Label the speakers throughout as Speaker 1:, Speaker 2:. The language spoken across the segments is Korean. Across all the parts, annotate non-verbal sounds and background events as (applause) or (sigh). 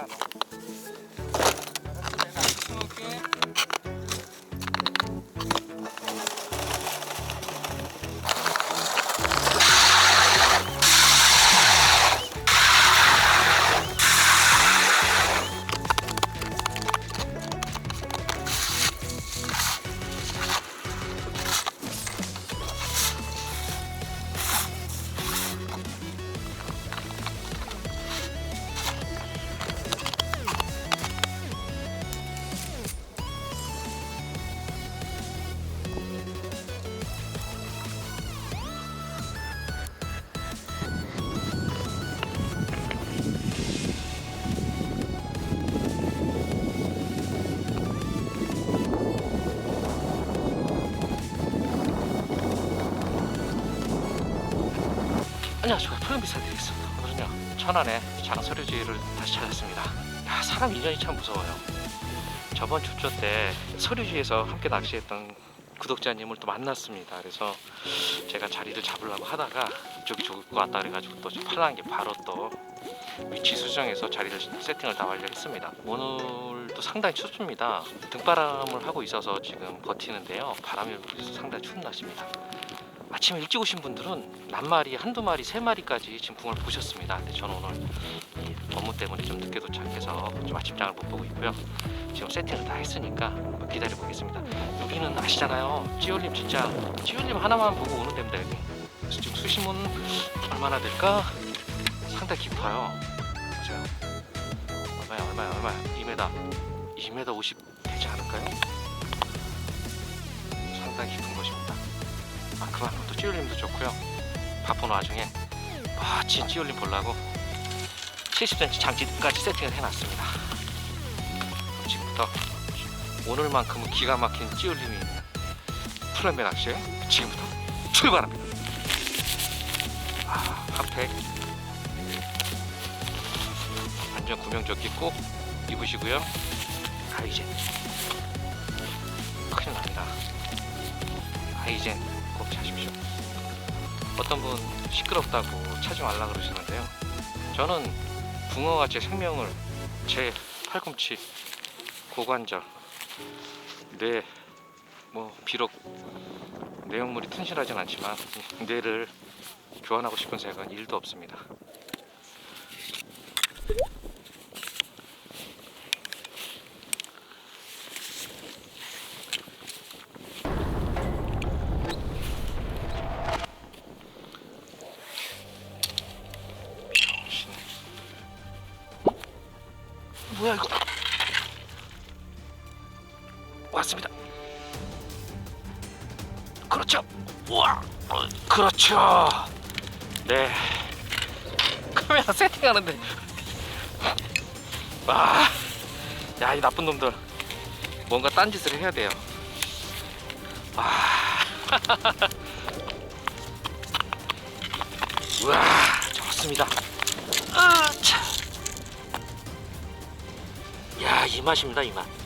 Speaker 1: 많아. 오 비사 드리겠습니다. 오늘은요, 천안에 장서류지를 다시 찾았습니다. 야, 사람 인연이 참 무서워요. 저번 주초 때 서류지에서 함께 낚시했던 구독자님을 또 만났습니다. 그래서 제가 자리를 잡으려고 하다가 이쪽이 좋을 것 같다 그래가지고 또 팔랑한 게 바로 또 위치 수정해서 자리를 세팅을 다 완료했습니다. 오늘도 상당히 춥습니다. 등바람을 하고 있어서 지금 버티는데요. 바람이 상당히 추운 날씨입니다. 아침에 일찍 오신 분들은 낱마리, 한두 마리, 세 마리까지 지금 붕어를 보셨습니다. 근데 저는 오늘 이 업무 때문에 좀 늦게 도착해서 좀 아침장을 못 보고 있고요. 지금 세팅을 다 했으니까 기다려 보겠습니다. 여기는 아시잖아요. 찌올림 진짜 찌올림 하나만 보고 오는 데입니다. 여기. 그래서 지금 수심은 얼마나 될까? 상당히 깊어요. 보세요. 얼마야, 얼마야, 얼마야? 2m, 2m 50 되지 않을까요? 상당히 깊은 곳입니다. 아, 그만큼 또 찌올림도 좋고요. 바쁜 와중에 멋진 찌올림 보려고 70cm 장치까지 세팅을 해놨습니다. 지금부터 오늘만큼은 기가 막힌 찌올림이 있는 플랜베 낚시에 지금부터 출발합니다. 아, 핫팩 안전 구명조끼 꼭 입으시고요. 아이젠 큰일 납니다. 아이젠 꼭 차십시오. 어떤 분 시끄럽다고 차지 말라 그러시는데요. 저는 붕어가 제 생명을 제 팔꿈치, 고관절, 뇌, 뭐 비록 내용물이 튼실하진 않지만 이 뇌를 교환하고 싶은 생각은 일도 없습니다. 그렇죠. 네. 카메라 세팅하는데. 와. 야, 이 나쁜 놈들. 뭔가 딴짓을 해야 돼요. 와. (laughs) 우와, 좋습니다. 아, 차. 야, 이 맛입니다, 이 맛.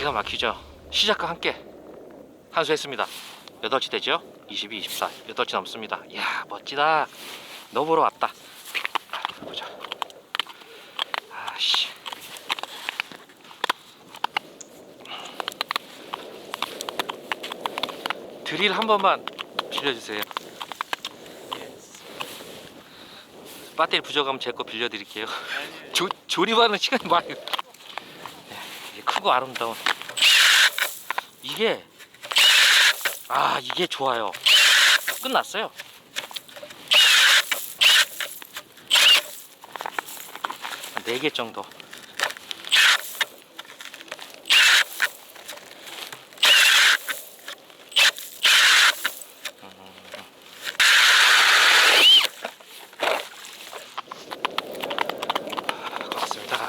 Speaker 1: 기가 막히죠. 시작과 함께 한수했습니다. 8시 되죠? 22, 24, 8시 넘습니다. 이야, 멋지다. 너 보러 왔다. 보자. 아씨. 드릴 한 번만 빌려주세요. 배터리 부족하면 제 거 빌려드릴게요. 조, 조립하는 시간이 많이. 크고 아름다운. 이게 아 이게 좋아요. 끝났어요. 네 개 정도. 고맙습니다.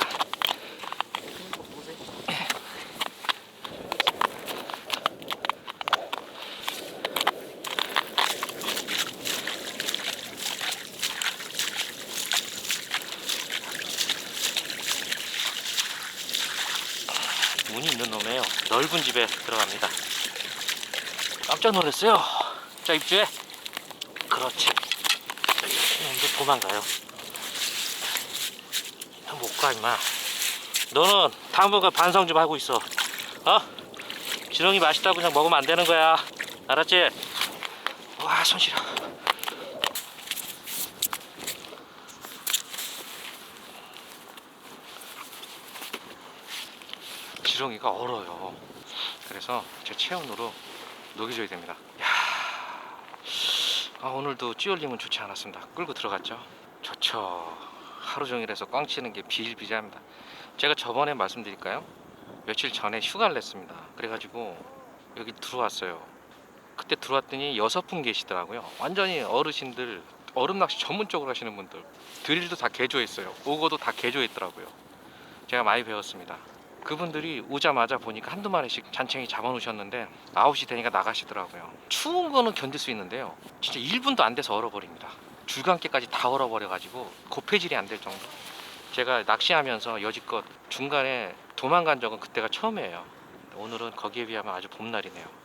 Speaker 1: 문이 있는 놈이에요. 넓은 집에 들어갑니다. 깜짝 놀랐어요. 자 입주해 그렇지 이제 도망가요 못 가 임마 너는 당분간 반성 좀 하고 있어 어? 지렁이 맛있다고 그냥 먹으면 안 되는 거야 알았지? 와 손실어 지렁이가 얼어요 그래서 제 체온으로 녹여줘야 됩니다. 야, 아, 오늘도 찌올림은 좋지 않았습니다. 끌고 들어갔죠? 좋죠. 하루 종일 해서 꽝 치는 게 비일비재합니다. 제가 저번에 말씀드릴까요? 며칠 전에 휴가를 냈습니다. 그래가지고 여기 들어왔어요. 그때 들어왔더니 여섯 분 계시더라고요. 완전히 어르신들 얼음 낚시 전문적으로 하시는 분들. 드릴도 다 개조했어요. 오고도 다 개조했더라고요. 제가 많이 배웠습니다 그분들이 오자마자 보니까 한두 마리씩 잔챙이 잡아놓으셨는데 9시 되니까 나가시더라고요. 추운 거는 견딜 수 있는데요. 진짜 1분도 안 돼서 얼어버립니다. 줄감기까지 다 얼어버려가지고 고폐질이 안 될 정도. 제가 낚시하면서 여지껏 중간에 도망간 적은 그때가 처음이에요. 오늘은 거기에 비하면 아주 봄날이네요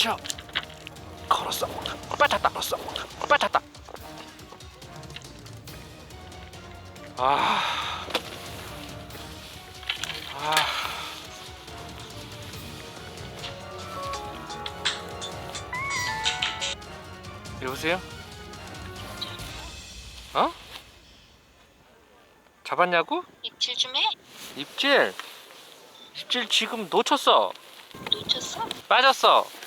Speaker 1: 그렇죠. 걸었어. 빠졌다. 걸었어. 빠졌다. 아. 아. 여보세요? 어? 잡았냐고?
Speaker 2: 입질 좀 해?
Speaker 1: 입질. 입질 지금 놓쳤어.
Speaker 2: 놓쳤어?
Speaker 1: 빠졌어.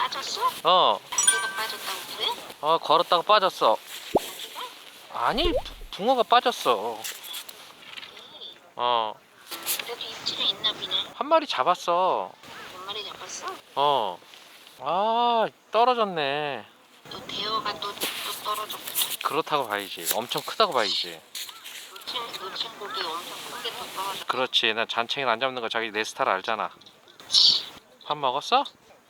Speaker 2: 빠졌어?
Speaker 1: 어.
Speaker 2: 자기가 빠졌다고 그래?
Speaker 1: 어 걸었다가 빠졌어.
Speaker 2: 자기가?
Speaker 1: 아니 부- 붕어가 빠졌어. 어.
Speaker 2: 그래도 입질이 있나 보네
Speaker 1: 한 마리 잡았어.
Speaker 2: 몇 마리 잡았어?
Speaker 1: 어. 아 떨어졌네.
Speaker 2: 또 대어가 또, 또 떨어졌구나
Speaker 1: 그렇다고 봐야지. 엄청 크다고 봐야지.
Speaker 2: 놓친, 놓친 고기 엄청 큰게더 떨어졌어
Speaker 1: 그렇지. 난 잔챙이 안 잡는 거 자기 내 스타일 알잖아. 밥 먹었어?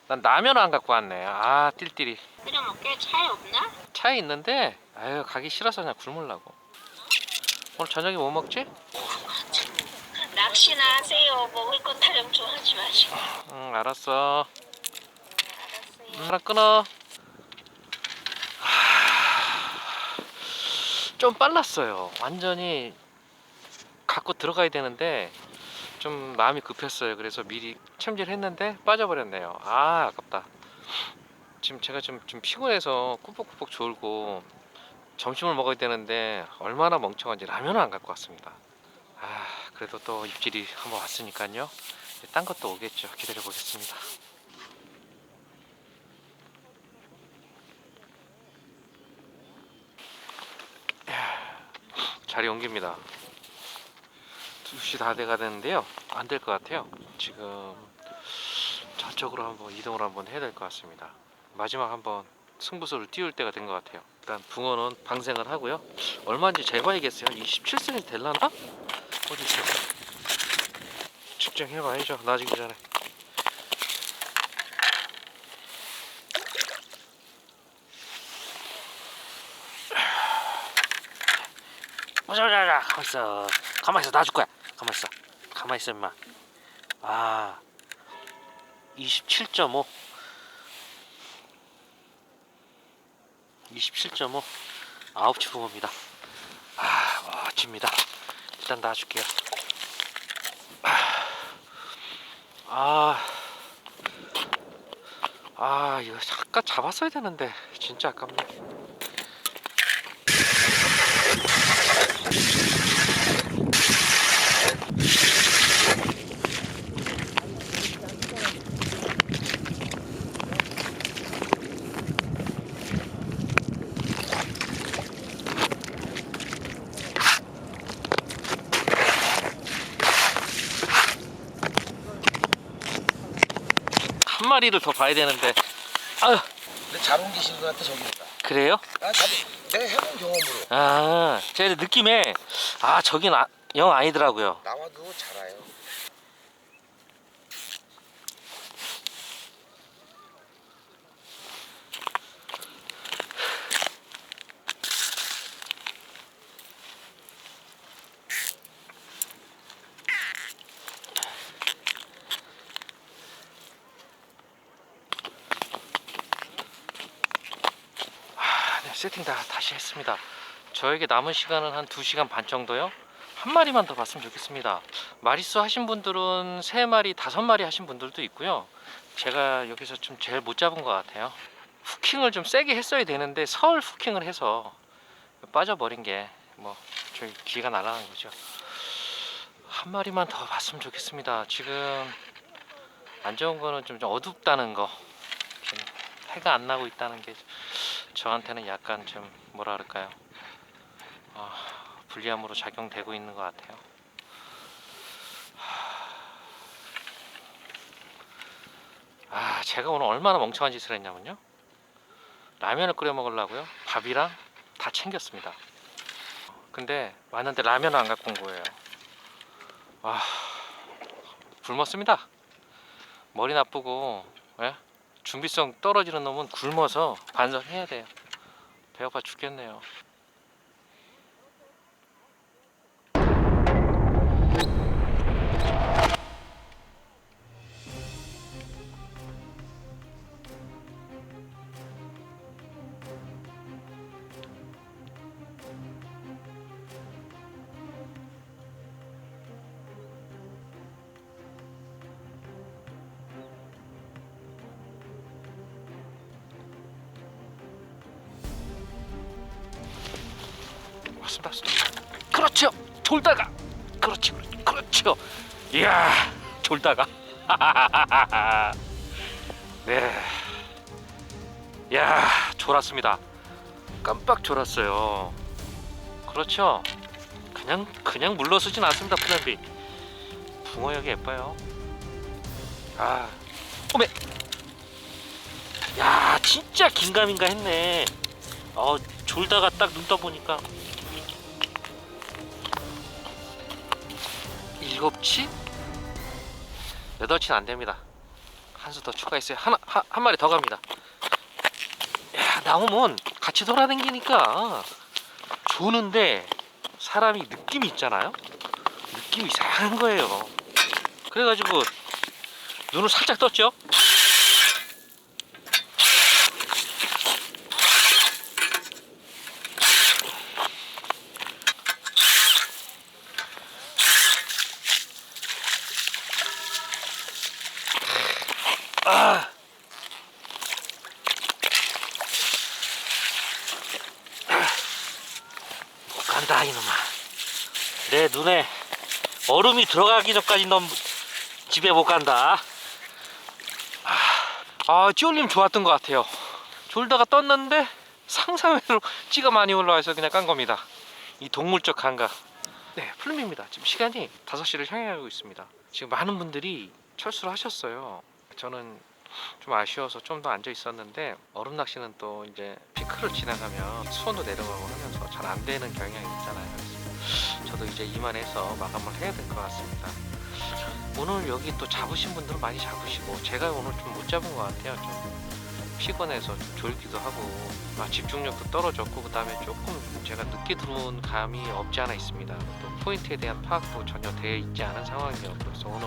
Speaker 1: 난 라면 안 갖고 왔네. 아 띨띨이.
Speaker 2: 끓여 먹게 차에 없나?
Speaker 1: 차에 있는데 아유 가기 싫어서 그냥 굶으려고. 오늘 저녁에 뭐 먹지?
Speaker 2: 낚시나 하세요 먹을 거 타령 좀 하지 마시고
Speaker 1: 응 알았어.
Speaker 2: 알았어요
Speaker 1: 하나 끊어. 좀 빨랐어요. 완전히 갖고 들어가야 되는데 좀 마음이 급했어요. 그래서 미리 챔질했는데 빠져버렸네요. 아 아깝다. 지금 제가 좀, 좀 피곤해서 꾸벅꾸벅 졸고 점심을 먹어야 되는데 얼마나 멍청한지 라면을 안 갖고 왔습니다. 아 그래도 또 입질이 한번 왔으니까요. 딴 것도 오겠죠. 기다려 보겠습니다. 자리 옮깁니다. 2시 다 돼가 되는데요. 안 될 것 같아요. 지금 저쪽으로 한번 이동을 한번 해야 될 것 같습니다. 마지막 한번 승부수를 띄울 때가 된 것 같아요. 일단 붕어는 방생을 하고요. 얼마인지 재봐야겠어요. 27cm 될라나? 어디 있어? 측정해봐야죠. 나지기 전에. 자자자 가만 있어 가만 있어 놔줄 거야 가만 있어. 가만 있어 임마. 아 27.5 27.5 아홉치 붕어입니다. 아 멋집니다. 일단 놔줄게요. 아, 아 이거 잠깐 잡았어야 되는데 진짜 아깝네 한 마리를 더 봐야 되는데 아
Speaker 3: 근데 잘 옮기신 것 같아 저기보다.
Speaker 1: 그래요?
Speaker 3: 아, 나도 내가 해본 경험으로
Speaker 1: 아제 느낌에 아 저긴 아, 영 아니더라고요.
Speaker 3: 나와도 잘 와요.
Speaker 1: 아, 네, 세팅 다 다시 했습니다. 저에게 남은 시간은 한 2시간 반 정도요. 한 마리만 더 봤으면 좋겠습니다. 마리수 하신 분들은 3마리, 5마리 하신 분들도 있고요. 제가 여기서 좀 제일 못 잡은 것 같아요. 후킹을 좀 세게 했어야 되는데 서울 후킹을 해서 빠져버린 게 뭐 저희 기가 날아간 거죠. 한 마리만 더 봤으면 좋겠습니다. 지금 안 좋은 거는 좀 어둡다는 거. 좀 해가 안 나고 있다는 게 저한테는 약간 좀 뭐라 그럴까요? 아, 불리함으로 작용되고 있는 것 같아요. 아, 제가 오늘 얼마나 멍청한 짓을 했냐면요. 라면을 끓여 먹으려고요. 밥이랑 다 챙겼습니다. 근데 왔는데 라면을 안 갖고 온 거예요. 아, 굶었습니다. 머리 나쁘고, 예? 준비성 떨어지는 놈은 굶어서 반성해야 돼요. 배고파 죽겠네요. 맞습니다. 그렇죠. 졸다가. 그렇지. 그렇죠. 이야, 졸다가. (laughs) 네. 야, 졸았습니다. 깜빡 졸았어요. 그렇죠. 그냥 그냥 물러서진 않습니다, 플랜 B. 붕어 여기 예뻐요. 아, 오메. 야, 진짜 긴가민가 했네. 어, 졸다가 딱 눈 떠보니까 일곱치? 여덟치는 안 됩니다. 한 수 더 추가했어요. 하나 한, 한 마리 더 갑니다. 야 나오면 같이 돌아다니니까 좋는데 사람이 느낌이 있잖아요. 느낌이 이상한 거예요. 그래가지고 눈을 살짝 떴죠. 간다 이놈아. 내 눈에 얼음이 들어가기 전까지 넌 집에 못 간다. 아, 찌올림 좋았던 것 같아요. 졸다가 떴는데 상상외로 (laughs) 찌가 많이 올라와서 그냥 깐 겁니다. 이 동물적 감각. 네, 플룸입니다. 지금 시간이 5시를 향해 가고 있습니다. 지금 많은 분들이 철수를 하셨어요. 저는 좀 아쉬워서 좀 더 앉아 있었는데 얼음 낚시는 또 이제 피크를 지나가면 수온도 내려가고 하면서 잘 안 되는 경향이 있잖아요. 그래서 저도 이제 이만해서 마감을 해야 될 것 같습니다. 오늘 여기 또 잡으신 분들은 많이 잡으시고 제가 오늘 좀 못 잡은 것 같아요. 좀 피곤해서 좀 졸기도 하고 아, 집중력도 떨어졌고 그 다음에 조금 제가 늦게 들어온 감이 없지 않아 있습니다. 또 포인트에 대한 파악도 전혀 되어 있지 않은 상황이었고 그래서 오늘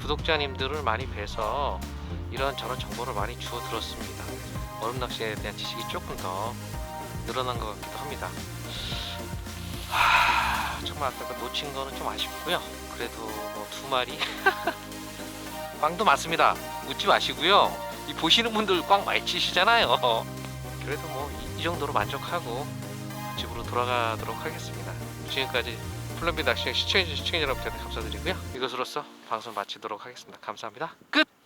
Speaker 1: 구독자님들을 많이 뵈서 이런 저런 정보를 많이 주워 들었습니다. 얼음 낚시에 대한 지식이 조금 더 늘어난 것 같기도 합니다. 하, 정말 아까 그 놓친 거는 좀 아쉽고요. 그래도 뭐 두 마리 (laughs) 꽝도 많습니다. 웃지 마시고요. 이 보시는 분들 꽝 많이 치시잖아요. 그래도 뭐 이 정도로 만족하고 집으로 돌아가도록 하겠습니다. 지금까지 플랜비 낚시 시청해주신 시청자 여러분께 감사드리고요. 이것으로써 방송 마치도록 하겠습니다. 감사합니다. 끝!